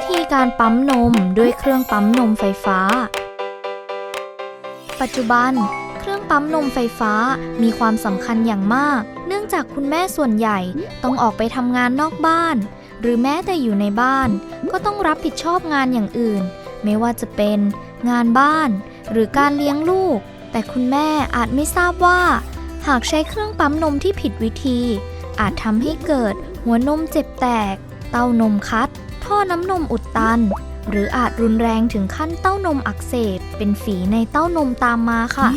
วิธีการปั๊มนมด้วยเครื่องปั๊มนมไฟฟ้า ปัจจุบัน เครื่องปั๊มนมไฟฟ้ามีความสำคัญอย่างมาก เนื่องจากคุณแม่ส่วนใหญ่ต้องออกไปทำงานนอกบ้าน หรือแม้แต่อยู่ในบ้าน ก็ต้องรับผิดชอบงานอย่างอื่น ไม่ว่าจะเป็นงานบ้าน หรือการเลี้ยงลูก แต่คุณแม่อาจไม่ทราบว่า หากใช้เครื่องปั๊มนมที่ผิดวิธี อาจทำให้เกิดหัวนมเจ็บแตก เต้านมคัด ท่อน้ำนมอุดตัน หรืออาจรุนแรงถึงขั้นเต้านมอักเสบ เป็นฝีในเต้านมตามมาค่ะ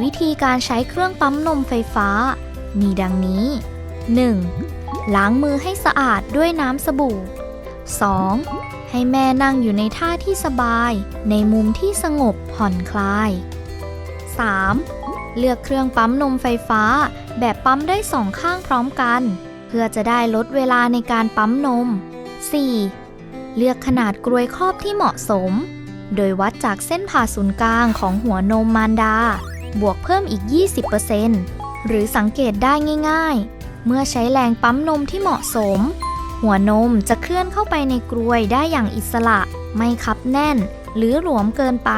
วิธีการใช้เครื่องปั๊มนมไฟฟ้า มีดังนี้ 1. ล้างมือให้สะอาดด้วยน้ำสบู่ 2. ให้แม่นั่งอยู่ในท่าที่สบาย ในมุมที่สงบผ่อนคลาย 3. เลือกเครื่องปั๊มนมไฟฟ้า แบบปั๊มได้สองข้างพร้อมกัน เพื่อจะได้ลดเวลาในการปั๊มนม 4. เลือกขนาดกรวยครอบที่เหมาะสม โดยวัดจากเส้นผ่าศูนย์กลางของหัวนมมารดา บวกเพิ่มอีก 20%หรือสังเกตได้ง่ายๆ เมื่อใช้แรงปั๊มนมที่เหมาะสม หัวนมจะเคลื่อนเข้าไปในกรวยได้อย่างอิสระ ไม่คับแน่น หรือหลวมเกินไป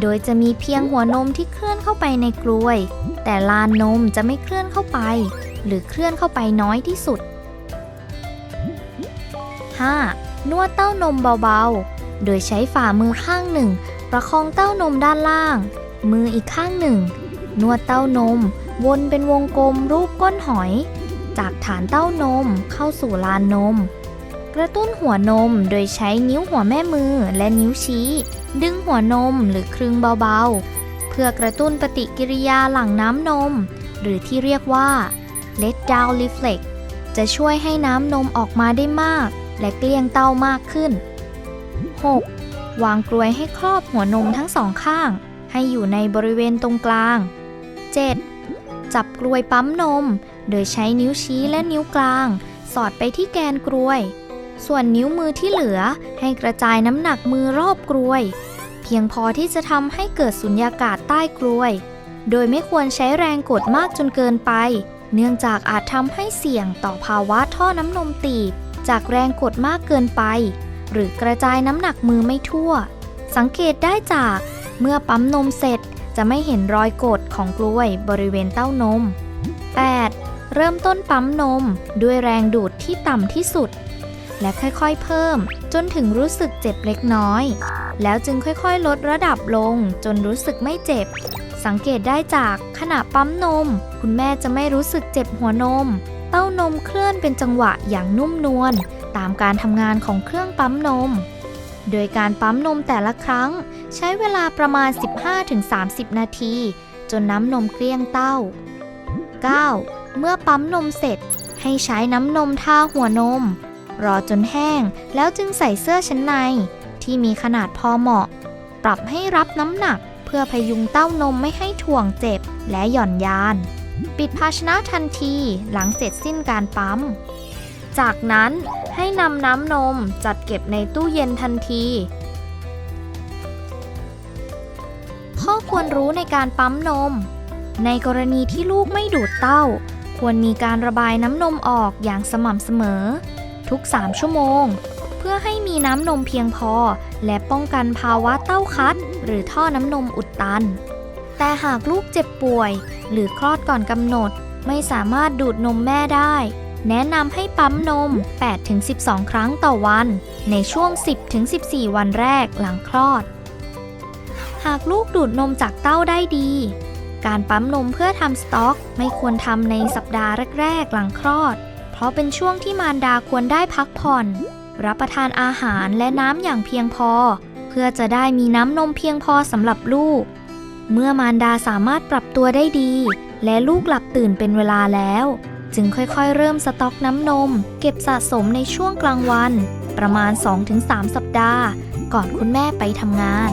โดยจะมีเพียงหัวนมที่เคลื่อนเข้าไปในกรวย แต่ลานนมจะไม่เคลื่อนเข้าไป หรือเคลื่อนเข้าไปน้อยที่สุด 5. นวดเต้านมเบาๆ โดยใช้ฝ่ามือข้างหนึ่ง ประคองเต้านมด้านล่าง มืออีกข้างหนึ่ง นวดเต้านม วนเป็นวงกลมรูปก้นหอย จากฐานเต้านมเข้าสู่ลานนม กระตุ้นหัวนมโดยใช้นิ้วหัวแม่มือและนิ้วชี้ ดึงหัวนมหรือครึงเบาๆ เพื่อกระตุ้นปฏิกิริยาหลั่งน้ำนม หรือที่เรียกว่า let down reflex จะช่วยให้น้ำนมออกมาได้มาก และเกลี้ยงเต้ามากขึ้น 6. วางกลวยให้ครอบหัวนมทั้งสองข้าง ให้อยู่ในบริเวณตรงกลาง 7. จับกลวยปั๊มนม โดยใช้นิ้วชี้และนิ้วกลาง สอดไปที่แกนกลวย ส่วนนิ้วมือที่เหลือให้กระจายน้ำหนักมือรอบกลวย เพียงพอที่จะทำให้เกิดสุญญากาศใต้กลวย โดยไม่ควรใช้แรงกดมากจนเกินไป เนื่องจากอาจทำให้เสี่ยงต่อภาวะท่อน้ำนมตีบ จากแรงกดมากเกินไป หรือกระจายน้ำหนักมือไม่ทั่ว สังเกตได้จากเมื่อปั๊มนมเสร็จจะไม่เห็นรอยกดของกล้วยบริเวณเต้านม 8. เริ่มต้นปั๊มนมด้วยแรงดูดที่ต่ำที่สุด และค่อยๆเพิ่ม จนถึงรู้สึกเจ็บเล็กน้อย แล้วจึงค่อยๆ ลดระดับลง จนรู้สึกไม่เจ็บ สังเกตได้จากขณะปั๊มนม คุณแม่จะไม่รู้สึกเจ็บหัวนม เต้านมเคลื่อนเป็นจังหวะอย่างนุ่มนวลตามการทำงานของเครื่องปั๊มนม โดยการปั๊มนมแต่ละครั้ง ใช้เวลาประมาณ 15-30 นาที จนน้ำนมเกลี้ยงเต้า 9. เมื่อปั๊มนมเสร็จ ให้ใช้น้ำนมทาหัวนม รอจนแห้งแล้วจึงใส่เสื้อชั้นใน ที่มีขนาดพอเหมาะ ปรับให้รับน้ำหนักเพื่อพยุงเต้านมไม่ให้ถ่วงเจ็บและหย่อนยาน ปิดภาชนะทันทีหลังเสร็จสิ้นการปั๊ม จากนั้นให้นำน้ำนมจัดเก็บในตู้เย็นทันที ข้อควรรู้ในการปั๊มนม ในกรณีที่ลูกไม่ดูดเต้า ควรมีการระบายน้ำนมออกอย่างสม่ำเสมอ ทุก 3 ชั่วโมง เพื่อให้มีน้ำนมเพียงพอ และป้องกันภาวะเต้าคัด หรือท่อน้ำนมอุดตัน แต่หากลูกเจ็บป่วย หรือคลอดก่อนกำหนด ไม่สามารถดูดนมแม่ได้ แนะนำให้ปั๊มนม 8-12 ครั้งต่อวัน ในช่วง 10-14 วันแรกหลังคลอด หากลูกดูดนมจากเต้าได้ดี การปั๊มนมเพื่อทำสต๊อกไม่ควรทำในสัปดาห์แรกๆหลังคลอด เพราะเป็นช่วงที่มารดาควรได้พักผ่อน รับประทานอาหารและน้ำอย่างเพียงพอ เพื่อจะได้มีน้ำนมเพียงพอสำหรับลูก เมื่อมารดาสามารถปรับตัวได้ดี และลูกหลับตื่นเป็นเวลาแล้ว จึงค่อยๆ เริ่มสต็อกน้ำนม เก็บสะสมในช่วงกลางวัน ประมาณ 2-3 สัปดาห์ ก่อนคุณแม่ไปทำงาน